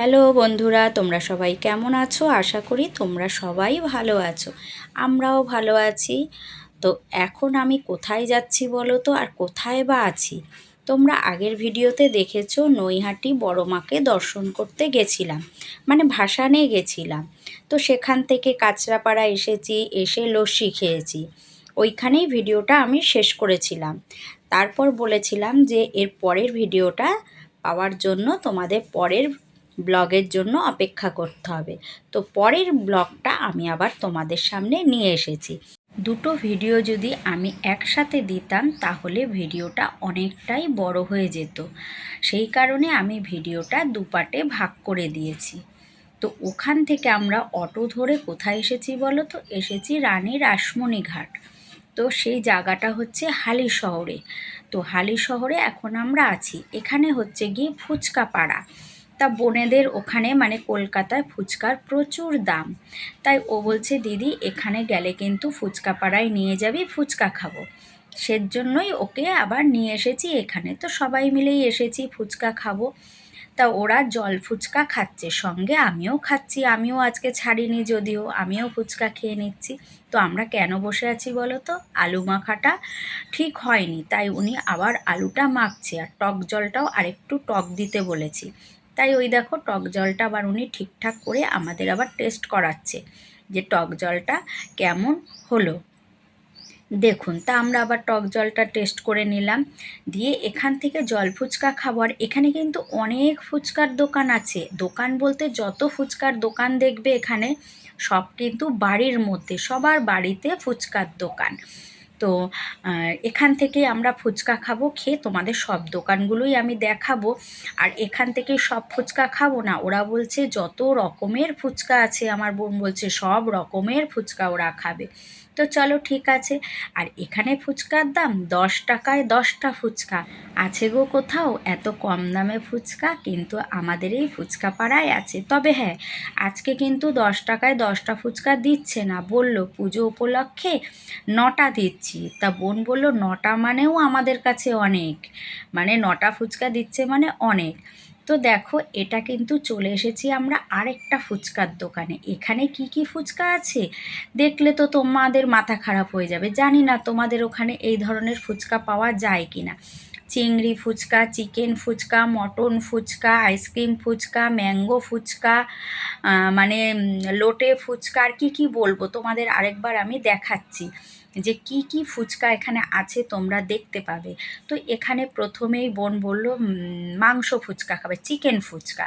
Hello বন্ধুরা, তোমরা সবাই কেমন আছো? আশা করি তোমরা সবাই ভালো আছো। আমরাও ভালো আছি। তো এখন আমি কোথায় যাচ্ছি বলো তো? আর কোথায় বা আছি? তোমরা আগের ভিডিওতে দেখেছ নৈহাটি বড় মাকে দর্শন করতে গেছিলাম। মানে ভাসানে গেছিলাম। তো সেখান থেকে কাঁচরাপাড়া এসেছি, এসে লস্যি খেয়েছি। ওইখানেই ভিডিওটা আমি শেষ করেছিলাম। তারপর বলেছিলাম যে এর পরের ভিডিওটা পাওয়ার জন্য তোমাদের পরের ব্লগের জন্য অপেক্ষা করতে হবে। তো পরের ব্লগটা আমি আবার তোমাদের সামনে নিয়ে এসেছি। দুটো ভিডিও যদি আমি একসাথে দিতাম, তাহলে ভিডিওটা অনেকটাই বড় হয়ে যেত। সেই কারণে আমি ভিডিওটা দুপাটে ভাগ করে দিয়েছি। তো ওখান থেকে আমরা অটো ধরে কোথায় এসেছি বলো তো? এসেছি রানী রাসমণি ঘাট তো সেই জায়গাটা হচ্ছে হালি শহরে। তো হালি শহরে এখন আমরা আছি। এখানে হচ্ছে গিয়ে ফুচকা পাড়া তা বোনেদের ওখানে মানে কলকাতায় ফুচকার প্রচুর দাম। তাই ও বলছে, দিদি, এখানে গেলে কিন্তু ফুচকা পাড়ায় নিয়ে যাবি, ফুচকা খাব। সেজন্যই ওকে আবার নিয়ে এসেছি এখানে। তো সবাই মিলেই এসেছি, ফুচকা খাব। তা ওরা জল ফুচকা খাচ্ছে, সঙ্গে আমিও খাচ্ছি। আমিও আজকে ছাড়িনি যদিও, আমিও ফুচকা খেয়ে নিচ্ছি। তো আমরা কেন বসে আছি বলো তো? আলু মাখাটা ঠিক হয়নি, তাই উনি আবার আলুটা মাখছে। আর টক জলটাও আরেকটু টক দিতে বলেছি। তাই ওই দেখো টক জলটা আবার উনি ঠিকঠাক করে আমাদের আবার টেস্ট করাচ্ছে যে টক জলটা কেমন হলো। দেখুন, তা আমরা আবার টক জলটা টেস্ট করে নিলাম। দিয়ে এখান থেকে জল ফুচকা খাবার এখানে কিন্তু অনেক ফুচকার দোকান আছে। দোকান বলতে যত ফুচকার দোকান দেখবে এখানে, সব কিন্তু বাড়ির মধ্যে, সবার বাড়িতে ফুচকার দোকান। তো এখান থেকে আমরা ফুচকা খাব, খেয়ে তোমাদের সব দোকানগুলোই আমি দেখাবো। আর এখান থেকে সব ফুচকা খাব না, ওরা বলছে যত রকমের ফুচকা আছে, আমার বোন বলছে সব রকমের ফুচকা ওরা খাবে। তো চলো ঠিক আছে, আর এখানে ফুচকার দাম দশ টাকায় দশটা ফুচকা। আছে গো কোথাও এত কম দামে ফুচকা, কিন্তু আমাদের এই ফুচকা পাড়ায় আছে। তবে হ্যাঁ আজকে কিন্তু দশ টাকায় দশটা ফুচকা দিচ্ছে না, বলল পুজো উপলক্ষে নটা দিচ্ছি। তা বোন বলল, নটা মানেও আমাদের কাছে অনেক। মানে নটা ফুচকা দিচ্ছে মানে অনেক। তো দেখো, এটা কিন্তু চলে এসেছি আমরা আরেকটা ফুচকার দোকানে। এখানে কি কি ফুচকা আছে? দেখলে তো তোমাদের মাথা খারাপ হয়ে যাবে। জানি না তোমাদের ওখানে এই ধরনের ফুচকা পাওয়া যায় কি না চিংড়ি phuchka, chicken phuchka, mutton phuchka, ice cream phuchka, mango phuchka মানে লোটে ফুচকা, আর কী কী বলব? তোমাদের আরেকবার আমি দেখাচ্ছি। যে কি কি ফুচকা এখানে আছে তোমরা দেখতে পাবে। তো এখানে প্রথমেই বোন বলল মাংস ফুচকা খাবে, চিকেন ফুচকা।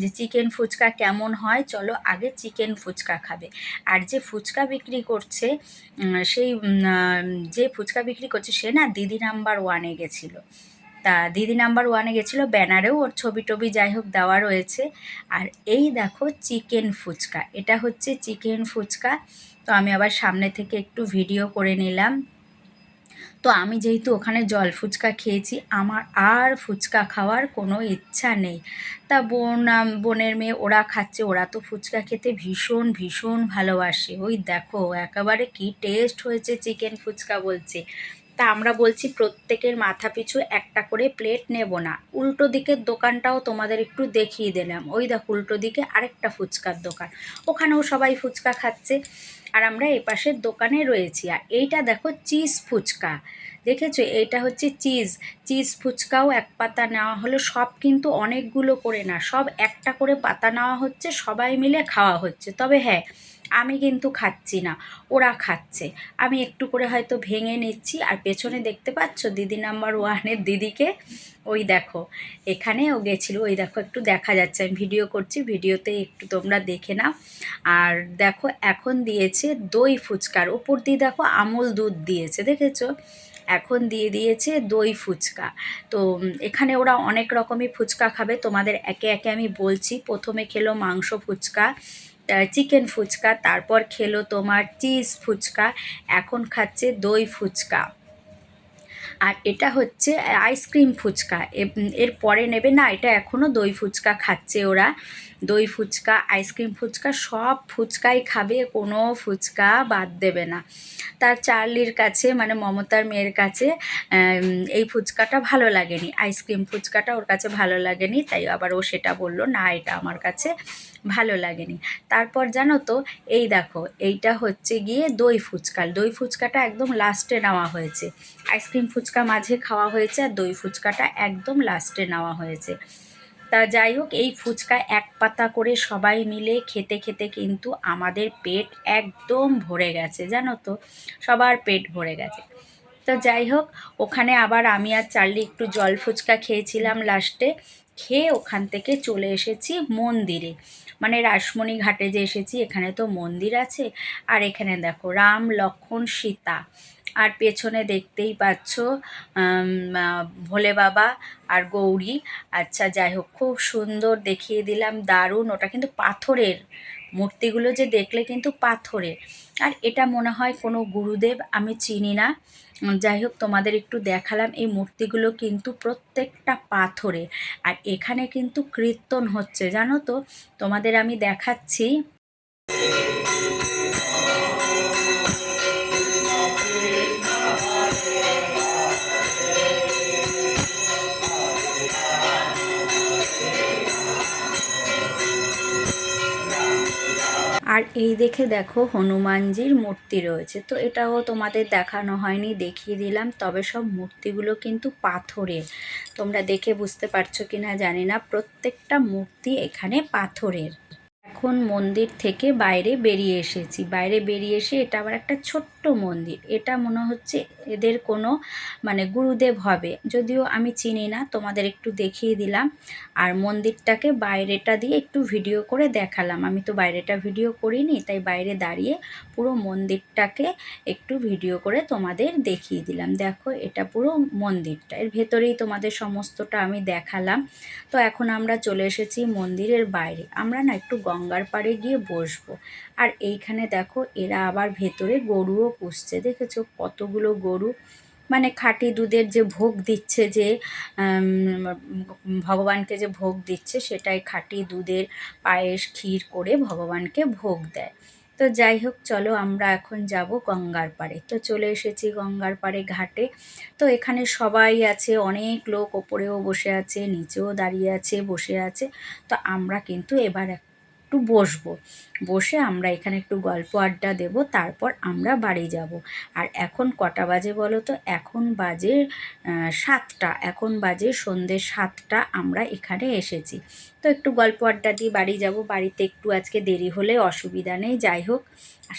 যে চিকেন ফুচকা কেমন হয়, চলো আগে চিকেন ফুচকা খাবে। আর যে ফুচকা বিক্রি করছে সেই যে ফুচকা বিক্রি করছে, সে না দিদি নাম্বার ওয়ানে গেছিল। তা দিদি নাম্বার ওয়ানে গেছিল ব্যানারেও, ওর ছবি টবি যাই হোক দেওয়া রয়েছে। আর এই দেখো চিকেন ফুচকা, এটা হচ্ছে চিকেন ফুচকা। তো আমি আবার সামনে থেকে একটু ভিডিও করে নিলাম। তো আমি যেহেতু ওখানে জল ফুচকা খেয়েছি, আমার আর ফুচকা খাওয়ার কোনো ইচ্ছা নেই। তা বোন বোনের মেয়ে ওরা খাচ্ছে, ওরা তো ফুচকা খেতে ভীষণ ভীষণ ভালোবাসে। ওই দেখো, একেবারে কি টেস্ট হয়েছে চিকেন ফুচকা বলছে। তা আমরা বলছি প্রত্যেকের মাথা পিছু একটা করে প্লেট নেব না। উল্টো দিকের দোকানটাও তোমাদের একটু দেখিয়ে দিলাম। ওই দেখো, উল্টো দিকে আরেকটা ফুচকার দোকান। ওখানেও সবাই ফুচকা খাচ্ছে। আর আমরা এপাশের দোকানে রয়েছি। আর এইটা দেখো, চিজ ফুচকা। দেখেছ? এইটা হচ্ছে চিজ। চিজ ফুচকাও এক পাতা নেওয়া হলো। সব কিন্তু অনেকগুলো করে না। সব একটা করে পাতা নেওয়া হচ্ছে। সবাই মিলে খাওয়া হচ্ছে। তবে হ্যাঁ আমি কিন্তু খাচ্ছি না, ওরা খাচ্ছে। আমি একটু করে হয়তো ভেঙে নিচ্ছি, আর পেছনে দেখতে পাচ্ছ দিদি নাম্বার ওয়ানের দিদিকে? ওই দেখো, এখানে ও গেছিল, ওই দেখো একটু দেখা যাচ্ছে, আমি ভিডিও করছি ভিডিওতে একটু তোমরা দেখে নাও। আর দেখো, এখন দিয়েছে দই ফুচকার, ওপর দিয়ে দেখো আমুল দুধ দিয়েছে, দেখেছ? এখন দিয়ে দিয়েছে দই ফুচকা। তো এখানে ওরা অনেক রকমই ফুচকা খাবে, তোমাদের একে একে আমি বলছি, প্রথমে খেলো মাংস ফুচকা চিকেন ফুচকা, তারপর খেলো তোমার চিজ ফুচকা, এখন খাচ্ছে দই ফুচকা। আর এটা হচ্ছে আইসক্রিম ফুচকা। এর পরে নেবে, না, এটা এখনও দই ফুচকা খাচ্ছে ওরা। দই ফুচকা, আইসক্রিম ফুচকা, সব ফুচকাই খাবে, কোনো ফুচকা বাদ দেবে না। তার চার্লির কাছে মানে মমতার মেয়ের কাছে এই ফুচকাটা ভালো লাগেনি। আইসক্রিম ফুচকাটা ওর কাছে ভালো লাগেনি, তাই আবার ও সেটা বলল, না, এটা আমার কাছে ভালো লাগেনি। তারপর জানো তো, এই দেখো, এইটা হচ্ছে গিয়ে দই ফুচকা। দই ফুচকাটা একদম লাস্টে নেওয়া হয়েছে। আইসক্রিম ফুচকা মাঝে খাওয়া হয়েছে, আর দই ফুচকাটা একদম লাস্টে নেওয়া হয়েছে। তা যাই হোক, এই ফুচকা এক পাতা করে সবাই মিলে খেতে খেতে কিন্তু আমাদের পেট একদম ভরে গেছে, জানো তো? সবার পেট ভরে গেছে। তো যাই হোক, ওখানে আবার আমি আর চার্লি একটু জল ফুচকা খেয়েছিলাম লাস্টে খেয়ে ওখান থেকে চলে এসেছি মন্দিরে। মানে রাসমণি ঘাটে যে এসেছি, এখানে তো মন্দির আছে। আর এখানে দেখো, রাম লক্ষ্মণ সীতা। আর পেছনে দেখতেই পাচ্ছ ভোলে বাবা আর গৌরী। আচ্ছা যাই হোক, খুব সুন্দর দেখিয়ে দিলাম, দারুণ। ওটা কিন্তু পাথরের মূর্তিগুলো যে দেখলে কিন্তু পাথরে আর এটা মনে হয় কোনো গুরুদেব, আমি চিনি না। যাই হোক, তোমাদের একটু দেখালাম, এই মূর্তিগুলো কিন্তু প্রত্যেকটা পাথরে। আর এখানে কিন্তু কীর্তন হচ্ছে, জানো তো? তোমাদের আমি দেখাচ্ছি। আর এই দেখে দেখো হনুমানজির মূর্তি রয়েছে। তো এটাও তোমাদের দেখানো হয়নি, দেখিয়ে দিলাম। তবে সব মূর্তিগুলো কিন্তু পাথরের। তোমরা দেখে বুঝতে পারছ কি না জানি না। প্রত্যেকটা মূর্তি এখানে পাথরের। এখন মন্দির থেকে বাইরে বেরিয়ে এসেছি। বাইরে বেরিয়ে এসে এটা আবার একটা ছোট্ট মন্দির। এটা মনে হচ্ছে এদের কোনো মানে গুরুদেব হবে। যদিও আমি চিনি না, তোমাদের একটু দেখিয়ে দিলাম। আর মন্দিরটাকে বাইরেটা দিয়ে একটু ভিডিও করে দেখালাম। আমি তো বাইরেটা ভিডিও করিনি, তাই বাইরে দাঁড়িয়ে পুরো মন্দিরটাকে একটু ভিডিও করে তোমাদের দেখিয়ে দিলাম। দেখো, এটা পুরো মন্দিরটা। এর ভেতরেই তোমাদের সমস্তটা আমি দেখালাম। তো এখন আমরা চলে এসেছি মন্দিরের বাইরে। আমরা না একটু গঙ্গার পাড়ে গিয়ে বসবো। আর এইখানে দেখো, এরা আবার ভেতরে গরুও পুষছে, দেখেছ? কতগুলো গরু। মানে খাঁটি দুধের যে ভোগ দিচ্ছে যে ভগবানকে যে ভোগ দিচ্ছে, সেটাই খাঁটি দুধের পায়েস, ক্ষীর করে ভগবানকে ভোগ দেয়। তো যাই হোক, চলো আমরা এখন যাব গঙ্গার পাড়ে। তো চলে এসেছি গঙ্গার পাড়ে ঘাটে। তো এখানে সবাই আছে, অনেক লোক ওপরেও বসে আছে, নিচেও দাঁড়িয়ে আছে, বসে আছে। তো আমরা কিন্তু এবার একটু বসবো। বসে আমরা এখানে একটু গল্প আড্ডা দেব, তারপর আমরা বাড়ি যাব। আর এখন কটা বাজে বলো তো? এখন বাজে সাতটা। এখন বাজে সন্ধ্যে সাতটা, আমরা এখানে এসেছি। তো একটু গল্প আড্ডা দিয়ে বাড়ি যাব। বাড়িতে একটু আজকে দেরি হলে অসুবিধা নেই, যাই হোক।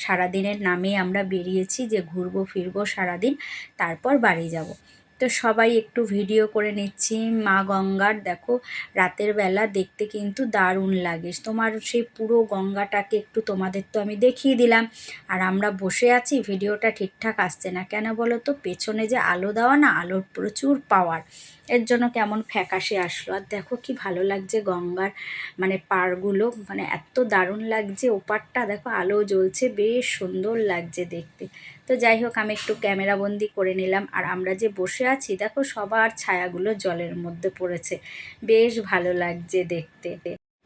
সারাদিনের নামে আমরা বেরিয়েছি যে ঘুরবো, ফিরবো সারাদিন, তারপর বাড়ি যাব। তো সবাই একটু ভিডিও করে নিচ্ছি। মা গঙ্গার দেখো, রাতের বেলা দেখতে কিন্তু দারুণ লাগে। তোমার সেই পুরো গঙ্গাটাকে একটু তোমাদের তো আমি দেখিয়ে দিলাম। আর আমরা বসে আছি ভিডিওটা ঠিকঠাক আসছে না। কেন বলো তো? পেছনে যে আলো দেওয়া না, আলোর প্রচুর পাওয়ার এর জন্য কেমন ফ্যাকাশে আসলো। আর দেখো কি ভালো লাগছে গঙ্গার মানে পাড়গুলো। মানে এত দারুণ লাগছে। ওপারটা দেখো, আলো জ্বলছে, বেশ সুন্দর লাগছে দেখতে। তো যাই হোক, আমি একটু ক্যামেরা বন্দি করে নিলাম। আর আমরা যে বসে আছি, দেখো সবার ছায়াগুলো জলের মধ্যে পড়েছে। বেশ ভালো লাগছে দেখতে।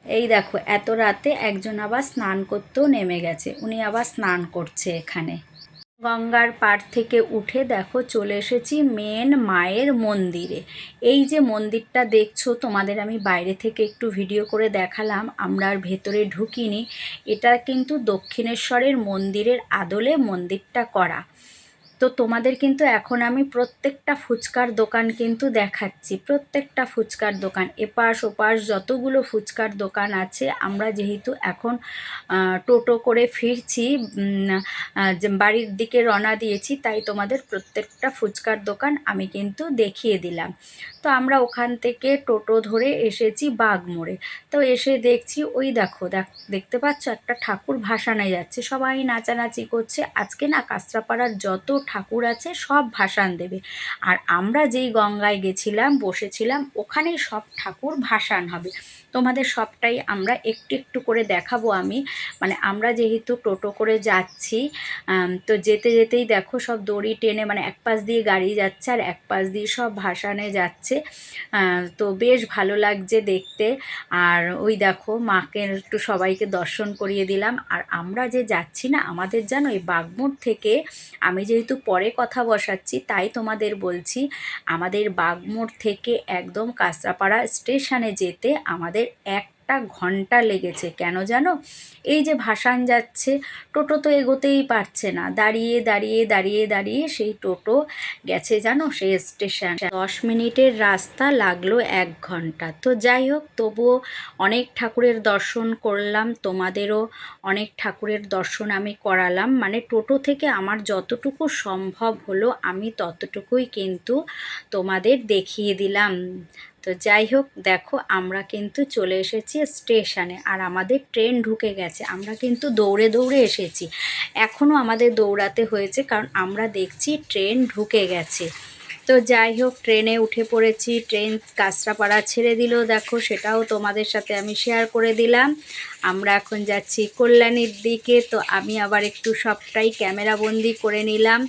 এই দেখো, এত রাতে একজন আবার স্নান করতেও নেমে গেছে। উনি আবার স্নান করছে এখানে। গঙ্গার পাড় থেকে উঠে দেখো চলে এসেছি মেন মায়ের মন্দিরে। এই যে মন্দিরটা দেখছ, তোমাদের আমি বাইরে থেকে একটু ভিডিও করে দেখালাম, আমরা আর ভেতরে ঢুকিনি। এটা কিন্তু দক্ষিণেশ্বরের মন্দিরের আদলে মন্দিরটা করা। তো তোমাদের কিন্তু এখন আমি প্রত্যেকটা ফুচকার দোকান কিন্তু দেখাচ্ছি, প্রত্যেকটা ফুচকার দোকান। এপাশ ওপাশ যতগুলো ফুচকার দোকান আছে, আমরা যেহেতু এখন টোটো করে ফিরছি বাড়ির দিকে রওনা দিয়েছি, তাই তোমাদের প্রত্যেকটা ফুচকার দোকান আমি কিন্তু দেখিয়ে দিলাম। তো আমরা ওখান থেকে টোটো ধরে এসেছি বাগমোড়ে তো এসে দেখছি, ওই দেখ, দেখতে পাচ্ছ একটা ঠাকুর ভাসানে যাচ্ছে। সবাই নাচানাচি করছে। আজকে না কাঁচরাপাড়ার যত ঠাকুর আছে, সব ভাসান দেবে। আর আমরা যেই গঙ্গায় গেছিলাম, বসেছিলাম, ওখানেই সব ঠাকুর ভাসান হবে। তোমাদের সবটাই আমরা একটু একটু করে দেখাবো আমি। মানে আমরা যেহেতু টোটো করে যাচ্ছি তো যেতে যেতেই দেখো সব দড়ি টেনে মানে এক পাশ দিয়ে গাড়ি যাচ্ছে আর এক পাশ দিয়ে সব ভাসানে যাচ্ছে। তো বেশ ভালো লাগছে দেখতে। আর ওই দেখো মাকে একটু সবাইকে দর্শন করিয়ে দিলাম। আর আমরা যে যাচ্ছি না, আমাদের জানো এই বাগমোড় থেকে আমি যেহেতু পরে কথা বসাচ্ছি তাই তোমাদের বলছি আমাদের বাগমোড় থেকে একদম কাঁচরাপাড়া স্টেশনে যেতে আমাদের একটা ঘণ্টা লেগেছে, কেন জানো? এই যে ভাসান যাচ্ছে, টোটো তো এগোতেই পারছে না। দাঁড়িয়ে দাঁড়িয়ে দাঁড়িয়ে দাঁড়িয়ে সেই টোটো গেছে জানো? সেই স্টেশন। দশ মিনিটের রাস্তা লাগল এক ঘণ্টা। তো যাই হোক, তবুও অনেক ঠাকুরের দর্শন করলাম, তোমাদেরও অনেক ঠাকুরের দর্শন আমি করালাম। মানে টোটো থেকে আমার যতটুকু সম্ভব হলো, আমি ততটুকুই কিন্তু তোমাদের দেখিয়ে দিলাম। তো যাই হোক, দেখো আমরা কিন্তু চলে এসেছি স্টেশনে আর আমাদের ট্রেন ঢুকে গেছে। আমরা কিন্তু দৌড়ে দৌড়ে এসেছি। এখনও আমাদের দৌড়াতে হয়েছে কারণ আমরা দেখছি ট্রেন ঢুকে গেছে। তো যাই হোক, ট্রেনে উঠে পড়েছি। ট্রেন কাঁচরাপাড়া ছেড়ে দিল। দেখো সেটাও তোমাদের সাথে আমি শেয়ার করে দিলাম। আমরা এখন যাচ্ছি কল্যাণীর দিকে। তো আমি আবার একটু সবটাই ক্যামেরাবন্দি করে নিলাম।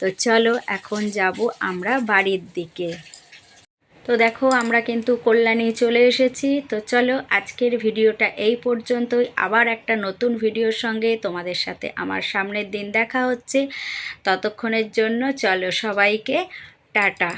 তো চলো এখন যাব আমরা বাড়ির দিকে। তো দেখো, আমরা কিন্তু কল্যাণী চলে এসেছি। তো চলো, আজকের ভিডিওটা এই পর্যন্তই। আবার একটা নতুন ভিডিওর সঙ্গে তোমাদের সাথে আমার সামনের দিন দেখা হচ্ছে। ততক্ষণের জন্য চলো সবাইকে টাটা।